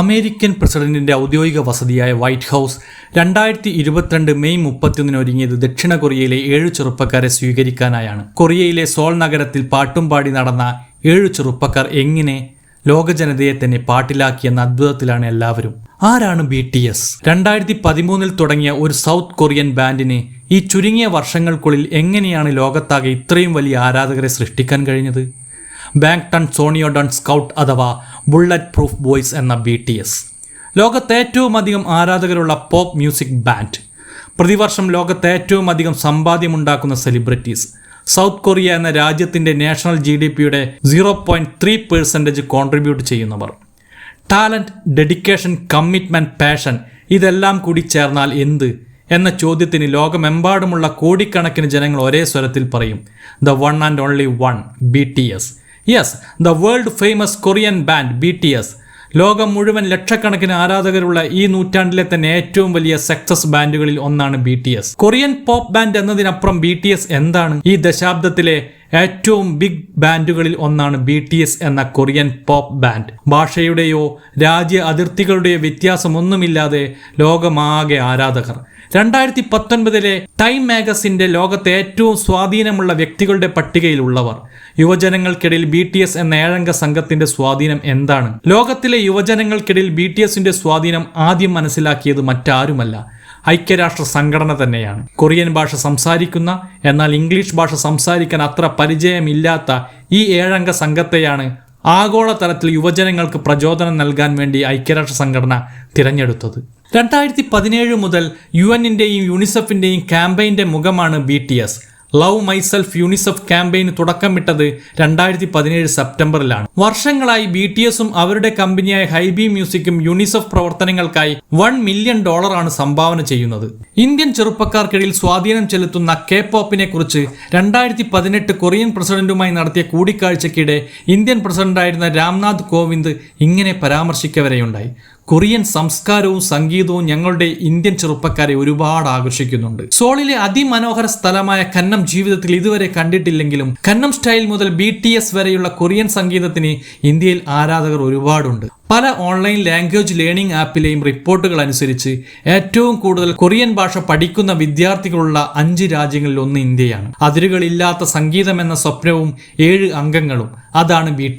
American പ്രസിഡന്റിന്റെ ഔദ്യോഗിക വസതിയായ വൈറ്റ് ഹൗസ് രണ്ടായിരത്തി ഇരുപത്തിരണ്ട് മെയ് മുപ്പത്തിയൊന്നിന് ഒരുങ്ങിയത് ദക്ഷിണ കൊറിയയിലെ ഏഴ് ചെറുപ്പക്കാരെ സ്വീകരിക്കാനായാണ്. കൊറിയയിലെ സോൾ നഗരത്തിൽ പാട്ടും പാടി നടന്ന ഏഴ് ചെറുപ്പക്കാർ എങ്ങനെ ലോകജനതയെ തന്നെ പാട്ടിലാക്കിയെന്ന അത്ഭുതത്തിലാണ് എല്ലാവരും. ആരാണ് ബി ടി എസ്? രണ്ടായിരത്തി പതിമൂന്നിൽ തുടങ്ങിയ ഒരു സൗത്ത് കൊറിയൻ ബാൻഡിനെ ഈ ചുരുങ്ങിയ വർഷങ്ങൾക്കുള്ളിൽ എങ്ങനെയാണ് ലോകത്താകെ ഇത്രയും വലിയ ആരാധകരെ സൃഷ്ടിക്കാൻ കഴിഞ്ഞത്? ബാങ്ടൺ സോണിയോഡൺ സ്കൗട്ട് അഥവാ ബുള്ളറ്റ് പ്രൂഫ് ബോയ്സ് എന്ന ബി ടി എസ് ലോകത്ത് ഏറ്റവും അധികം ആരാധകരുള്ള പോപ്പ് മ്യൂസിക് ബാൻഡ്. പ്രതിവർഷം ലോകത്ത് ഏറ്റവും അധികം സമ്പാദ്യമുണ്ടാക്കുന്ന സെലിബ്രിറ്റീസ്. സൗത്ത് കൊറിയ എന്ന രാജ്യത്തിന്റെ നാഷണൽ ജി ഡി പിയുടെ zero point three percentage contribute ചെയ്യുന്നവർ. ടാലന്റ് ഡെഡിക്കേഷൻ കമ്മിറ്റ്മെന്റ് പാഷൻ ഇതെല്ലാം കൂടി ചേർന്നാൽ എന്ത്? എന്ന ചോദ്യത്തിന് ലോകമെമ്പാടുമുള്ള കോടിക്കണക്കിന് ജനങ്ങൾ ഒരേ സ്വരത്തിൽ പറയും. The one and only one B T S yes the world famous Korean band B T S ലോകം മുഴുവൻ ലക്ഷക്കണക്കിന് ആരാധകരുള്ള ഈ നൂറ്റാണ്ടിലെ തന്നെ ഏറ്റവും വലിയ സക്സസ് ബാൻഡുകളിൽ ഒന്നാണ് B T S Korean pop band എന്നതിനപ്പുറം ബി ടി എസ് എന്താണ്? ഈ ദശാബ്ദത്തിലെ ഏറ്റവും ബിഗ് ബാൻഡുകളിൽ ഒന്നാണ് ബി ടി എസ് എന്ന കൊറിയൻ പോപ്പ് ബാൻഡ് ഭാഷയുടെയോ രാജ്യ അതിർത്തികളുടെയോ വ്യത്യാസമൊന്നുമില്ലാതെ ലോകമാകെ ആരാധകർ. രണ്ടായിരത്തി പത്തൊൻപതിലെ ടൈം മാഗസിന്റെ ലോകത്തെ ഏറ്റവും സ്വാധീനമുള്ള വ്യക്തികളുടെ പട്ടികയിൽ ഉള്ളവർ യുവജനങ്ങൾക്കിടയിൽ ബി ടി എസ് എന്ന ഏഴംഗ സംഘത്തിന്റെ സ്വാധീനം എന്താണ്? ലോകത്തിലെ യുവജനങ്ങൾക്കിടയിൽ ബി ടി എസിന്റെ സ്വാധീനം ആദ്യം മനസ്സിലാക്കിയത് മറ്റാരുമല്ല. ഐക്യരാഷ്ട്ര സംഘടന തന്നെയാണ്. കൊറിയൻ ഭാഷ സംസാരിക്കുന്ന എന്നാൽ ഇംഗ്ലീഷ് ഭാഷ സംസാരിക്കാൻ അത്ര പരിചയമില്ലാത്ത ഈ ഏഴംഗ സംഘത്തെയാണ് ആഗോളതലത്തിൽ യുവജനങ്ങൾക്ക് പ്രചോദനം നൽകാൻ വേണ്ടി ഐക്യരാഷ്ട്ര സംഘടന തിരഞ്ഞെടുത്തത്. രണ്ടായിരത്തി പതിനേഴ് മുതൽ യു എന്നിന്റെയും യൂണിസെഫിന്റെയും ക്യാമ്പയിന്റെ മുഖമാണ് B T S. Love myself UNICEF ക്യാമ്പയിന് തുടക്കമിട്ടത് രണ്ടായിരത്തി പതിനേഴ് സെപ്റ്റംബറിലാണ്. വർഷങ്ങളായി ബി ടി എസും അവരുടെ കമ്പനിയായ ഹൈബി മ്യൂസിക്കും യൂണിസെഫ് പ്രവർത്തനങ്ങൾക്കായി വൺ മില്യൺ ഡോളറാണ് സംഭാവന ചെയ്യുന്നത്. ഇന്ത്യൻ ചെറുപ്പക്കാർക്കിടയിൽ സ്വാധീനം ചെലുത്തുന്ന കെ പോപ്പിനെ കുറിച്ച് രണ്ടായിരത്തി പതിനെട്ട് കൊറിയൻ പ്രസിഡന്റുമായി നടത്തിയ കൂടിക്കാഴ്ചയ്ക്കിടെ ഇന്ത്യൻ പ്രസിഡന്റായിരുന്ന രാംനാഥ് കോവിന്ദ് ഇങ്ങനെ പരാമർശിക്കവരെയുണ്ടായി. കൊറിയൻ സംസ്കാരവും സംഗീതവും ഞങ്ങളുടെ ഇന്ത്യൻ ചെറുപ്പക്കാരെ ഒരുപാട് ആകർഷിക്കുന്നുണ്ട്. സോളിലെ അതിമനോഹര സ്ഥലമായ കന്നം ജീവിതത്തിൽ ഇതുവരെ കണ്ടിട്ടില്ലെങ്കിലും കന്നം സ്റ്റൈൽ മുതൽ ബി വരെയുള്ള കൊറിയൻ സംഗീതത്തിന് ഇന്ത്യയിൽ ആരാധകർ ഒരുപാടുണ്ട്. പല ഓൺലൈൻ ലാംഗ്വേജ് ലേണിംഗ് ആപ്പിലെയും റിപ്പോർട്ടുകൾ അനുസരിച്ച് ഏറ്റവും കൂടുതൽ കൊറിയൻ ഭാഷ പഠിക്കുന്ന വിദ്യാർത്ഥികളുള്ള അഞ്ച് രാജ്യങ്ങളിൽ ഒന്ന് ഇന്ത്യയാണ്. അതിരുകളില്ലാത്ത സംഗീതം എന്ന സ്വപ്നവും ഏഴ് അംഗങ്ങളും. അതാണ് ബി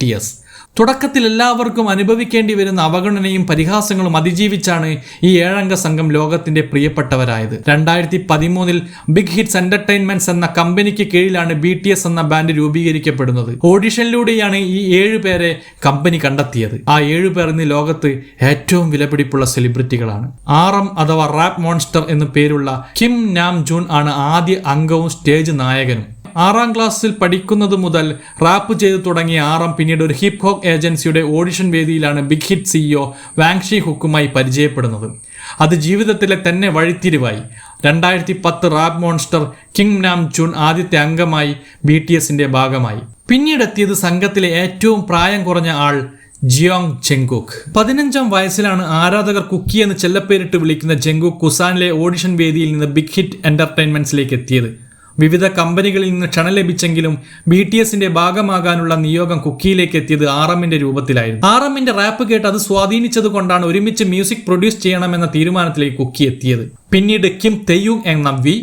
തുടക്കത്തിൽ എല്ലാവർക്കും അനുഭവിക്കേണ്ടി വരുന്ന അവഗണനയും പരിഹാസങ്ങളും അതിജീവിച്ചാണ് ഈ ഏഴംഗ സംഘം ലോകത്തിന്റെ പ്രിയപ്പെട്ടവരായത്. രണ്ടായിരത്തി പതിമൂന്നിൽ ബിഗ് ഹിറ്റ്സ് എന്റർടൈൻമെന്റ്സ് എന്ന കമ്പനിക്ക് കീഴിലാണ് ബി ടി എസ് എന്ന ബാൻഡ് രൂപീകരിക്കപ്പെടുന്നത്. ഓഡിഷനിലൂടെയാണ് ഈ ഏഴു പേരെ കമ്പനി കണ്ടെത്തിയത്. ആ ഏഴു പേർ ഇന്ന് ലോകത്ത് ഏറ്റവും വിലപിടിപ്പുള്ള സെലിബ്രിറ്റികളാണ്. ആർ എം അഥവാ റാപ്പ് മോൺസ്റ്റർ എന്നു പേരുള്ള കിം നാം ജൂൺ ആണ് ആദ്യ അംഗവും സ്റ്റേജ് നായകനും. ആറാം ക്ലാസ്സിൽ പഠിക്കുന്നത് മുതൽ റാപ്പ് ചെയ്തു തുടങ്ങിയ ആറാം പിന്നീട് ഒരു ഹിപ് ഹോപ്പ് ഏജൻസിയുടെ ഓഡിഷൻ വേദിയിലാണ് ബിഗ് ഹിറ്റ് സിഇഒ വാങ്ഷി ഹുക്കുമായി പരിചയപ്പെടുന്നത്. അത് ജീവിതത്തിലെ തന്നെ വഴിത്തിരിവായി. രണ്ടായിരത്തി പത്ത് റാപ്പ് മോൺസ്റ്റർ കിങ് നാം ചുൺ ആദ്യത്തെ അംഗമായി ബി ടി എസിന്റെ ഭാഗമായി. പിന്നീടെത്തിയത് സംഘത്തിലെ ഏറ്റവും പ്രായം കുറഞ്ഞ ആൾ ജിയോങ് ജെങ്കുക്ക് പതിനഞ്ചാം വയസ്സിലാണ് ആരാധകർ കുക്കി എന്ന് ചെല്ലപ്പേരിട്ട് വിളിക്കുന്ന ജെങ്കുക് കുസാനിലെ ഓഡിഷൻ വേദിയിൽ നിന്ന് ബിഗ് ഹിറ്റ് എന്റർടൈൻമെന്റ്സിലേക്ക് എത്തിയത്. വിവിധ കമ്പനികളിൽ നിന്ന് ക്ഷണം ലഭിച്ചെങ്കിലും ബി ടി എസിന്റെ ഭാഗമാകാനുള്ള നിയോഗം കുക്കിയിലേക്ക് എത്തിയത് ആർ എമ്മിന്റെ രൂപത്തിലായിരുന്നു. ആർ എമ്മിന്റെ റാപ്പ് കേട്ട് അത് സ്വാധീനിച്ചത് കൊണ്ടാണ് ഒരുമിച്ച് മ്യൂസിക് പ്രൊഡ്യൂസ് ചെയ്യണമെന്ന തീരുമാനത്തിലേക്ക് കുക്കി എത്തിയത്. പിന്നീട് കിം തെയ്യൂങ് എന്ന വി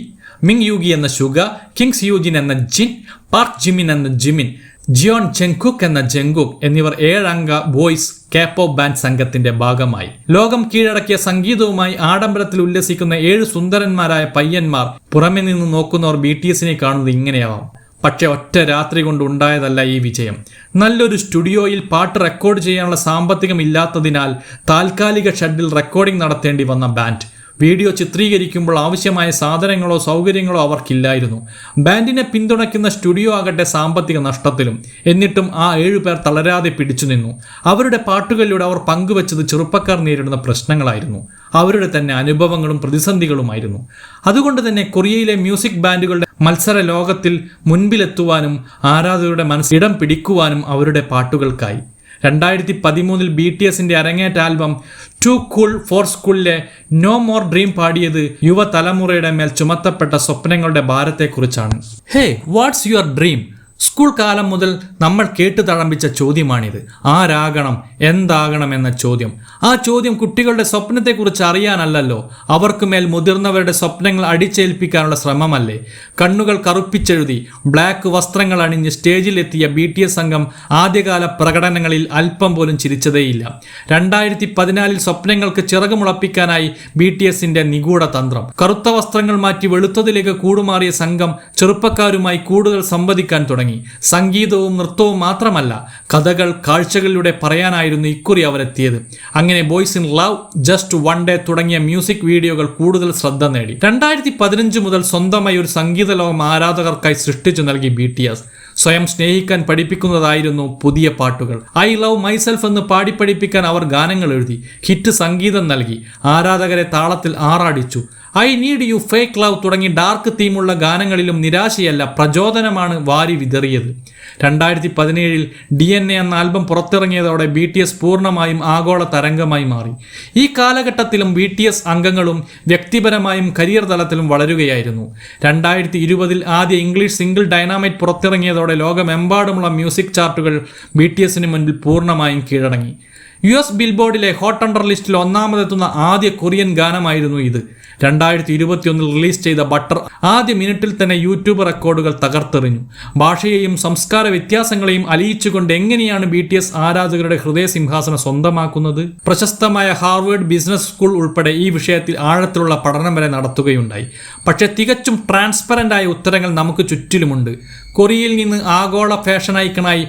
മിങ് യൂഗി എന്ന ഷുഗ കിങ്സ് യൂജിൻ എന്ന ജിൻ പാർക്ക് ജിമിൻ എന്ന ജിമിൻ ജിയോൺ ചെങ്കുക്ക് എന്ന ജെങ്കുക്ക് എന്നിവർ ഏഴംഗ ബോയ്സ് കേപ്പോ ബാൻഡ് സംഘത്തിന്റെ ഭാഗമായി. ലോകം കീഴടക്കിയ സംഗീതവുമായി ആഡംബരത്തിൽ ഉല്ലസിക്കുന്ന ഏഴ് സുന്ദരന്മാരായ പയ്യന്മാർ പുറമെ നിന്ന് നോക്കുന്നവർ ബി ടി എസിനെ കാണുന്നത് ഇങ്ങനെയാവാം. പക്ഷെ ഒറ്റ രാത്രി കൊണ്ട് ഉണ്ടായതല്ല ഈ വിജയം. നല്ലൊരു സ്റ്റുഡിയോയിൽ പാട്ട് റെക്കോർഡ് ചെയ്യാനുള്ള സാമ്പത്തികം ഇല്ലാത്തതിനാൽ താൽക്കാലിക ഷെഡിൽ റെക്കോർഡിംഗ് നടത്തേണ്ടി വന്ന ബാൻഡ് വീഡിയോ ചിത്രീകരിക്കുമ്പോൾ ആവശ്യമായ സാധനങ്ങളോ സൗകര്യങ്ങളോ അവർക്കില്ലായിരുന്നു. ബാൻഡിനെ പിന്തുണയ്ക്കുന്ന സ്റ്റുഡിയോ ആകട്ടെ സാമ്പത്തിക നഷ്ടത്തിലും. എന്നിട്ടും ആ ഏഴുപേർ തളരാതെ പിടിച്ചു നിന്നു. അവരുടെ പാട്ടുകളിലൂടെ അവർ പങ്കുവച്ചത് ചെറുപ്പക്കാർ നേരിടുന്ന പ്രശ്നങ്ങളായിരുന്നു. അവരുടെ തന്നെ അനുഭവങ്ങളും പ്രതിസന്ധികളുമായിരുന്നു. അതുകൊണ്ട് തന്നെ കൊറിയയിലെ മ്യൂസിക് ബാൻഡുകളുടെ മത്സര ലോകത്തിൽ മുൻപിലെത്തുവാനും ആരാധകരുടെ മനസ്സ് ഇടം പിടിക്കുവാനും അവരുടെ പാട്ടുകൾക്കായി. രണ്ടായിരത്തി പതിമൂന്നിൽ ബി ടി എസിന്റെ അരങ്ങേറ്റ ആൽബം ടു കൂൾ ഫോർ സ്കൂളിലെ നോ മോർ ഡ്രീം പാടിയത് യുവതലമുറയുടെ മേൽ ചുമത്തപ്പെട്ട സ്വപ്നങ്ങളുടെ ഭാരത്തെക്കുറിച്ചാണ്. Hey what's your dream school കാലം മുതൽ നമ്മൾ കേട്ടു തഴമ്പിച്ച ചോദ്യമാണിത്. ആരാകണം എന്താകണം എന്ന ചോദ്യം. ആ ചോദ്യം കുട്ടികളുടെ സ്വപ്നത്തെക്കുറിച്ച് അറിയാനല്ലല്ലോ. അവർക്ക് മേൽ മുതിർന്നവരുടെ സ്വപ്നങ്ങൾ അടിച്ചേൽപ്പിക്കാനുള്ള ശ്രമമല്ലേ. കണ്ണുകൾ കറുപ്പിച്ചെഴുതി ബ്ലാക്ക് വസ്ത്രങ്ങൾ അണിഞ്ഞ് സ്റ്റേജിലെത്തിയ ബി ടി എസ് സംഘം ആദ്യകാല പ്രകടനങ്ങളിൽ അല്പം പോലും ചിരിച്ചതേയില്ല. രണ്ടായിരത്തി പതിനാലിൽ സ്വപ്നങ്ങൾക്ക് ചിറകുമുളപ്പിക്കാനായി ബി ടി എസിന്റെ നിഗൂഢ തന്ത്രം. കറുത്ത വസ്ത്രങ്ങൾ മാറ്റി വെളുത്തതിലേക്ക് കൂടുമാറിയ സംഘം ചെറുപ്പക്കാരുമായി കൂടുതൽ സംവദിക്കാൻ തുടങ്ങി. സംഗീതവും നൃത്തവും മാത്രമല്ല കഥകൾ കാഴ്ചകളിലൂടെ പറയാനായിരുന്നു ഇക്കുറി അവരെത്തിയത്. അങ്ങനെ boys in love just one day തുടങ്ങിയ മ്യൂസിക് വീഡിയോകൾ കൂടുതൽ ശ്രദ്ധ നേടി. രണ്ടായിരത്തി പതിനഞ്ച് മുതൽ സ്വന്തമായി ഒരു സംഗീത ലോകം ആരാധകർക്കായി സൃഷ്ടിച്ചു നൽകി ബി ടി എസ് സ്വയം സ്നേഹിക്കാൻ പഠിപ്പിക്കുന്നതായിരുന്നു പുതിയ പാട്ടുകൾ. ഐ ലവ് മൈസെൽഫ് എന്ന് പാടി പഠിപ്പിക്കാൻ അവർ ഗാനങ്ങൾ എഴുതി ഹിറ്റ് സംഗീതം നൽകി ആരാധകരെ താളത്തിൽ ആറാടിച്ചു. I need you fake love തുടങ്ങി ഡാർക്ക് തീമുള്ള ഗാനങ്ങളിലും നിരാശയല്ല പ്രചോദനമാണ് വാരി വിതറിയത്. രണ്ടായിരത്തി പതിനേഴിൽ ഡി എൻ എ എന്ന ആൽബം പുറത്തിറങ്ങിയതോടെ ബി ടി എസ് പൂർണമായും ആഗോള തരംഗമായി മാറി. ഈ കാലഘട്ടത്തിലും ബി ടി എസ് അംഗങ്ങളും വ്യക്തിപരമായും കരിയർ തലത്തിലും വളരുകയായിരുന്നു. രണ്ടായിരത്തി ഇരുപതിൽ ആദ്യ ഇംഗ്ലീഷ് സിംഗിൾ ഡൈനാമൈറ്റ് പുറത്തിറങ്ങിയതോടെ ലോകമെമ്പാടുമുള്ള മ്യൂസിക് ചാർട്ടുകൾ ബി ടി എസിന് മുൻപിൽ പൂർണമായും കീഴടങ്ങി. യു എസ് ബിൽബോർഡിലെ ഹോട്ട് അണ്ടർ ലിസ്റ്റിൽ ഒന്നാമതെത്തുന്ന ആദ്യ കൊറിയൻ ഗാനമായിരുന്നു ഇത്. രണ്ടായിരത്തി ഇരുപത്തിയൊന്നിൽ റിലീസ് ചെയ്ത ബട്ടർ ആദ്യ മിനിറ്റിൽ തന്നെ യൂട്യൂബ് റെക്കോർഡുകൾ തകർത്തെറിഞ്ഞു. ഭാഷയെയും സംസ്കാര വ്യത്യാസങ്ങളെയും അലിയിച്ചുകൊണ്ട് എങ്ങനെയാണ് ബി ടി എസ് ആരാധകരുടെ ഹൃദയ സിംഹാസനം സ്വന്തമാക്കുന്നത്? പ്രശസ്തമായ ഹാർവേഡ് ബിസിനസ് സ്കൂൾ ഉൾപ്പെടെ ഈ വിഷയത്തിൽ ആഴത്തിലുള്ള പഠനം വരെ നടത്തുകയുണ്ടായി. പക്ഷേ തികച്ചും ട്രാൻസ്പെറന്റായ ഉത്തരങ്ങൾ നമുക്ക് ചുറ്റിലുമുണ്ട്. കൊറിയയിൽ നിന്ന് ആഗോള ഫാഷൻ ഐക്കണായി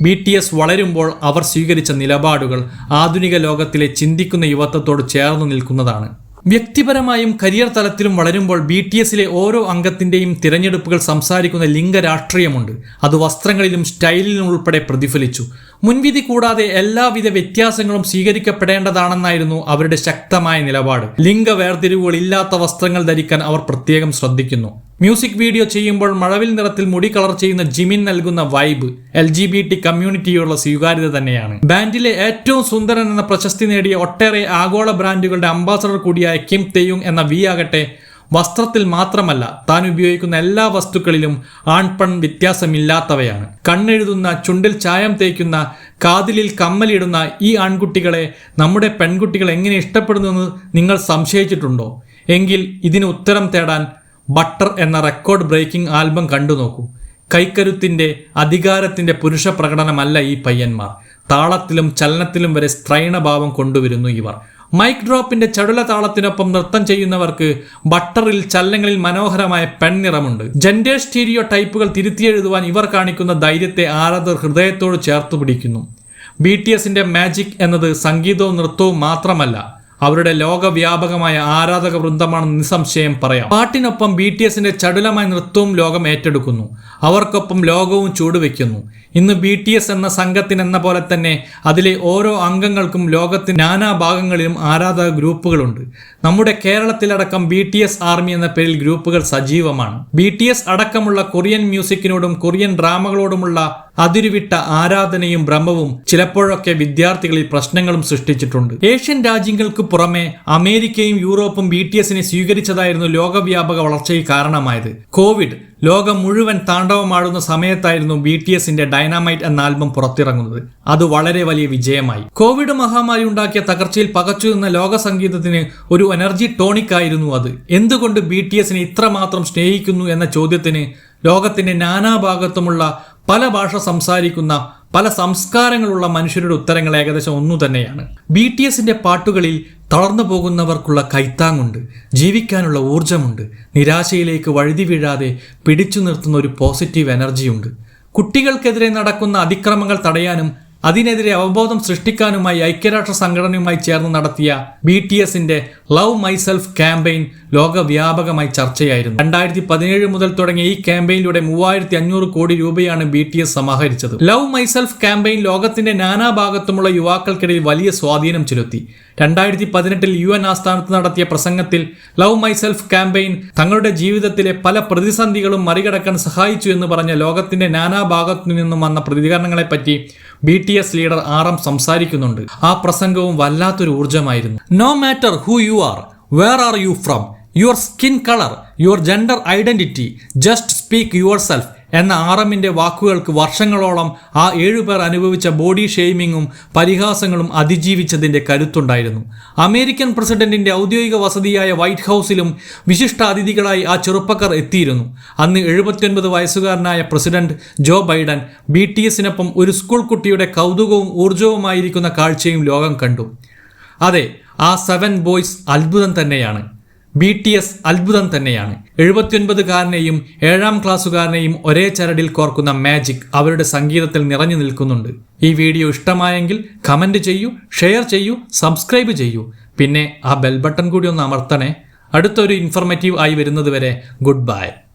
ബി ടി എസ് വളരുമ്പോൾ അവർ സ്വീകരിച്ച നിലപാടുകൾ ആധുനിക ലോകത്തിലെ ചിന്തിക്കുന്ന യുവത്വത്തോട് ചേർന്നു നിൽക്കുന്നതാണ്. വ്യക്തിപരമായും കരിയർ തലത്തിലും വളരുമ്പോൾ ബി ടി എസിലെ ഓരോ അംഗത്തിന്റെയും തിരഞ്ഞെടുപ്പുകൾ സംസാരിക്കുന്ന ലിംഗ രാഷ്ട്രീയമുണ്ട്. അത് വസ്ത്രങ്ങളിലും സ്റ്റൈലിലും ഉൾപ്പെടെ പ്രതിഫലിച്ചു. മുൻവിധി കൂടാതെ എല്ലാവിധ വ്യത്യാസങ്ങളും സ്വീകരിക്കപ്പെടേണ്ടതാണെന്നായിരുന്നു അവരുടെ ശക്തമായ നിലപാട്. ലിംഗ വേർതിരിവുകൾ ഇല്ലാത്ത വസ്ത്രങ്ങൾ ധരിക്കാൻ അവർ പ്രത്യേകം ശ്രദ്ധിക്കുന്നു. മ്യൂസിക് വീഡിയോ ചെയ്യുമ്പോൾ മഴവിൽ നിറത്തിൽ മുടി കളർ ചെയ്യുന്ന ജിമിൻ നൽകുന്ന vibe L G B T കമ്മ്യൂണിറ്റിയുള്ള സ്വീകാര്യത തന്നെയാണ്. ബാൻഡിലെ ഏറ്റവും സുന്ദരൻ എന്ന പ്രശസ്തി നേടിയ ഒട്ടേറെ ആഗോള ബ്രാൻഡുകളുടെ അംബാസഡർ കൂടിയായ കിം തെയുങ് എന്ന വി ആകട്ടെ വസ്ത്രത്തിൽ മാത്രമല്ല താൻ ഉപയോഗിക്കുന്ന എല്ലാ വസ്തുക്കളിലും ആൺപൺ വ്യത്യാസമില്ലാത്തവയാണ്. കണ്ണെഴുതുന്ന ചുണ്ടിൽ ചായം തേക്കുന്ന കാതിലിൽ കമ്മലിടുന്ന ഈ ആൺകുട്ടികളെ നമ്മുടെ പെൺകുട്ടികൾ എങ്ങനെ ഇഷ്ടപ്പെടുന്നുവെന്ന് നിങ്ങൾ സംശയിച്ചിട്ടുണ്ടോ? എങ്കിൽ ഇതിന് ഉത്തരം തേടാൻ ബട്ടർ എന്ന റെക്കോർഡ് ബ്രേക്കിംഗ് ആൽബം കണ്ടു നോക്കൂ കൈക്കരുത്തിന്റെ അധികാരത്തിന്റെ പുരുഷ പ്രകടനമല്ല ഈ പയ്യന്മാർ. താളത്തിലും ചലനത്തിലും വരെ സ്ത്രൈണഭാവം കൊണ്ടുവരുന്നു ഇവർ. മൈക്ക് ഡ്രോപ്പിന്റെ ചടുല താളത്തിനൊപ്പം നൃത്തം ചെയ്യുന്നവർക്ക് ബട്ടറിൽ ചലനങ്ങളിൽ മനോഹരമായ പെൺനിറമുണ്ട്. ജെൻഡർ സ്റ്റീരിയോ ടൈപ്പുകൾ തിരുത്തിയെഴുതുവാൻ ഇവർ കാണിക്കുന്ന ധൈര്യത്തെ ആരാധർ ഹൃദയത്തോട് ചേർത്തു പിടിക്കുന്നു. ബി ടി എസിന്റെ മാജിക് എന്നത് സംഗീതവും നൃത്തവും മാത്രമല്ല അവരുടെ ലോകവ്യാപകമായ ആരാധക വൃന്ദമാണെന്ന് നിസ്സംശയം പറയാം. പാട്ടിനൊപ്പം ബി ടി എസിന്റെ ചടുലമായ നൃത്തവും ലോകം ഏറ്റെടുക്കുന്നു. അവർക്കൊപ്പം ലോകവും ചൂടുവെക്കുന്നു ഇന്ന് ബി ടി എസ് എന്ന സംഘത്തിനെന്ന പോലെ തന്നെ അതിലെ ഓരോ അംഗങ്ങൾക്കും ലോകത്തിന് നാനാ ഭാഗങ്ങളിലും ആരാധക ഗ്രൂപ്പുകളുണ്ട്. നമ്മുടെ കേരളത്തിലടക്കം ബി ടി എസ് ആർമി എന്ന പേരിൽ ഗ്രൂപ്പുകൾ സജീവമാണ്. ബി ടി എസ് അടക്കമുള്ള കൊറിയൻ മ്യൂസിക്കിനോടും കൊറിയൻ ഡ്രാമകളോടുമുള്ള അതിരുവിട്ട ആരാധനയും ഭ്രമവും ചിലപ്പോഴൊക്കെ വിദ്യാർത്ഥികളിൽ പ്രശ്നങ്ങളും സൃഷ്ടിച്ചിട്ടുണ്ട്. ഏഷ്യൻ രാജ്യങ്ങൾക്ക് പുറമെ അമേരിക്കയും യൂറോപ്പും ബി ടി എസിനെ സ്വീകരിച്ചതായിരുന്നു ലോകവ്യാപക വളർച്ചയ്ക്ക് കാരണമായത്. കോവിഡ് ലോകം മുഴുവൻ താണ്ഡവമാടുന്ന സമയത്തായിരുന്നു ബി ടി എസിന്റെ ഡൈനാമൈറ്റ് എന്ന ആൽബം പുറത്തിറങ്ങുന്നത്. അത് വളരെ വലിയ വിജയമായി. കോവിഡ് മഹാമാരി ഉണ്ടാക്കിയ തകർച്ചയിൽ പകച്ചു നിന്ന ലോക സംഗീതത്തിന് ഒരു എനർജി ടോണിക് ആയിരുന്നു അത്. എന്തുകൊണ്ട് ബി ടി എസിനെ ഇത്രമാത്രം സ്നേഹിക്കുന്നു എന്ന ചോദ്യത്തിന് ലോകത്തിന്റെ നാനാഭാഗത്തുമുള്ള പല ഭാഷ സംസാരിക്കുന്ന പല സംസ്കാരങ്ങളുള്ള മനുഷ്യരുടെ ഉത്തരങ്ങൾ ഏകദേശം ഒന്നു തന്നെയാണ്. ബി ടി എസിന്റെ പാട്ടുകളിൽ തളർന്നു പോകുന്നവർക്കുള്ള കൈത്താങ്ങുണ്ട് ജീവിക്കാനുള്ള ഊർജമുണ്ട് നിരാശയിലേക്ക് വഴുതി വീഴാതെ പിടിച്ചു നിർത്തുന്ന ഒരു പോസിറ്റീവ് എനർജിയുണ്ട് കുട്ടികൾക്കെതിരെ നടക്കുന്ന അതിക്രമങ്ങൾ തടയാനും അതിനെതിരെ അവബോധം സൃഷ്ടിക്കാനുമായി ഐക്യരാഷ്ട്ര സംഘടനയുമായി ചേർന്ന് നടത്തിയ ബി ടി എസിന്റെ ലവ് മൈസെൽഫ് ക്യാമ്പയിൻ ലോകവ്യാപകമായി ചർച്ചയായിരുന്നു. രണ്ടായിരത്തി പതിനേഴ് മുതൽ തുടങ്ങിയ ഈ ക്യാമ്പയിനിലൂടെ മൂവായിരത്തി അഞ്ഞൂറ് കോടി രൂപയാണ് ബി ടി എസ് സമാഹരിച്ചത്. ലവ് മൈസെൽഫ് ക്യാമ്പയിൻ ലോകത്തിന്റെ നാനാഭാഗത്തുമുള്ള യുവാക്കൾക്കിടയിൽ വലിയ സ്വാധീനം ചെലുത്തി. രണ്ടായിരത്തി പതിനെട്ടിൽ യു എൻ ആസ്ഥാനത്ത് നടത്തിയ പ്രസംഗത്തിൽ ലവ് മൈസെൽഫ് ക്യാമ്പയിൻ തങ്ങളുടെ ജീവിതത്തിലെ പല പ്രതിസന്ധികളും മറികടക്കാൻ സഹായിച്ചു എന്ന് പറഞ്ഞ ലോകത്തിന്റെ നാനാഭാഗത്തു നിന്നും വന്ന പ്രതികരണങ്ങളെപ്പറ്റി B T S leader R M സംസാരിക്കുന്നുണ്ട്. ആ പ്രസംഗവും വല്ലാത്തൊരു ഊർജമായിരുന്നു. No matter who you are where are you from your skin colour your gender identity just speak yourself എന്ന ആർ എമ്മിന്റെ വാക്കുകൾക്ക് വർഷങ്ങളോളം ആ ഏഴുപേർ അനുഭവിച്ച ബോഡി ഷെയ്മിങ്ങും പരിഹാസങ്ങളും അതിജീവിച്ചതിന്റെ കരുത്തുണ്ടായിരുന്നു. അമേരിക്കൻ പ്രസിഡന്റിന്റെ ഔദ്യോഗിക വസതിയായ വൈറ്റ് ഹൗസിലും വിശിഷ്ട അതിഥികളായി ആ ചെറുപ്പക്കാർ എത്തിയിരുന്നു. അന്ന് എഴുപത്തിയൊൻപത് വയസ്സുകാരനായ president Joe Biden B T എസിനൊപ്പം ഒരു സ്കൂൾ കുട്ടിയുടെ കൗതുകവും ഊർജവുമായിരിക്കുന്ന കാഴ്ചയും ലോകം കണ്ടു. അതെ ആ സെവൻ ബോയ്സ് അത്ഭുതം തന്നെയാണ്. ബി ടി എസ് അത്ഭുതം തന്നെയാണ്. എഴുപത്തിയൊൻപതുകാരനെയും ഏഴാം ക്ലാസ്സുകാരനെയും ഒരേ ചരടിൽ കോർക്കുന്ന മാജിക് അവരുടെ സംഗീതത്തിൽ നിറഞ്ഞു നിൽക്കുന്നുണ്ട്. ഈ വീഡിയോ ഇഷ്ടമായെങ്കിൽ കമന്റ് ചെയ്യൂ ഷെയർ ചെയ്യൂ സബ്സ്ക്രൈബ് ചെയ്യൂ. പിന്നെ ആ ബെൽ ബട്ടൺ കൂടി ഒന്ന് അമർത്തണേ. അടുത്തൊരു ഇൻഫർമേറ്റീവ് ആയി വരുന്നതുവരെ ഗുഡ് ബൈ.